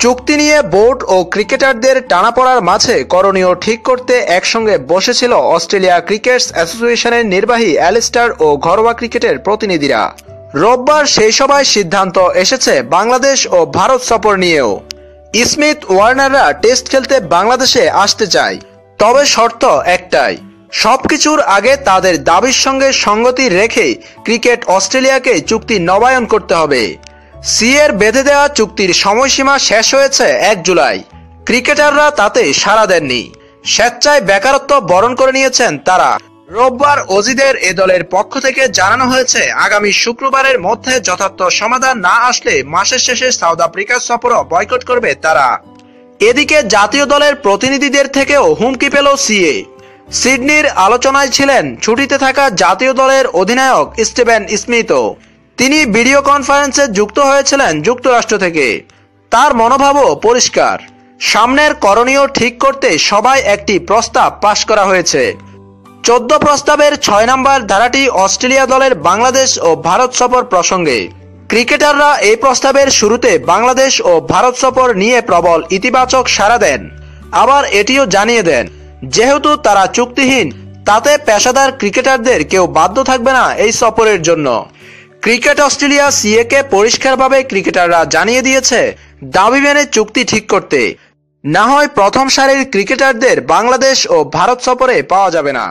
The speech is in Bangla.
চুক্তি নিয়ে বোর্ড ও ক্রিকেটারদের টানাপড়ার মাঝে করণীয় ঠিক করতে একসঙ্গে বসেছিল অস্ট্রেলিয়া ক্রিকেটস অ্যাসোসিয়েশনের নির্বাহী অ্যালিস্টার ও ঘরোয়া ক্রিকেটের প্রতিনিধিরা। রোববার সেই সভায় সিদ্ধান্ত এসেছে বাংলাদেশ ও ভারত সফর নিয়েও। স্মিথ ওয়ার্নাররা টেস্ট খেলতে বাংলাদেশে আসতে চায়। তবে শর্ত একটাই, সবকিছুর আগে তাদের দাবির সঙ্গে সঙ্গতি রেখে ক্রিকেট অস্ট্রেলিয়াকে চুক্তি নবায়ন করতে হবে। সিএর বেঁধে দেওয়া চুক্তির সময়সীমা শেষ হয়েছে এক জুলাই। ক্রিকেটাররা তাতে সাড়া দেননি। স্বেচ্ছায় বেকারত্ব বরণ করে নিয়েছেন তারা। রোববার অজিদের এ দলের পক্ষ থেকে জানানো হয়েছে, আগামী শুক্রবারের মধ্যে যথার্থ সমাধান না আসলে মাসের শেষে সাউথ আফ্রিকা সফরও বয়কট করবে তারা। এদিকে জাতীয় দলের প্রতিনিধিদের থেকেও হুমকি পেল সিএ সিডনির আলোচনায় ছিলেন ছুটিতে থাকা জাতীয় দলের অধিনায়ক স্টিভেন স্মিথও। তিনি ভিডিও কনফারেন্সে যুক্ত হয়েছিলেন যুক্তরাষ্ট্র থেকে। তার মনোভাবও পরিষ্কার। সামনের করণীয় ঠিক করতে সবাই একটি প্রস্তাব পাশ করা হয়েছে। চোদ্দ প্রস্তাবের ছয় নম্বর ধারাটি অস্ট্রেলিয়া দলের বাংলাদেশ ও ভারত সফর প্রসঙ্গে। ক্রিকেটাররা এই প্রস্তাবের শুরুতে বাংলাদেশ ও ভারত সফর নিয়ে প্রবল ইতিবাচক সাড়া দেন। আবার এটিও জানিয়ে দেন, যেহেতু তারা চুক্তিহীন, তাতে পেশাদার ক্রিকেটারদের কেউ বাধ্য থাকবে না এই সফরের জন্য। ক্রিকেট অস্ট্রেলিয়া সিএকে পরিষ্কারভাবে ক্রিকেটাররা জানিয়ে দিয়েছে, দাবি মেনে চুক্তি ঠিক করতে। না হয় প্রথম সারির ক্রিকেটারদের বাংলাদেশ ও ভারত সফরে পাওয়া যাবে না।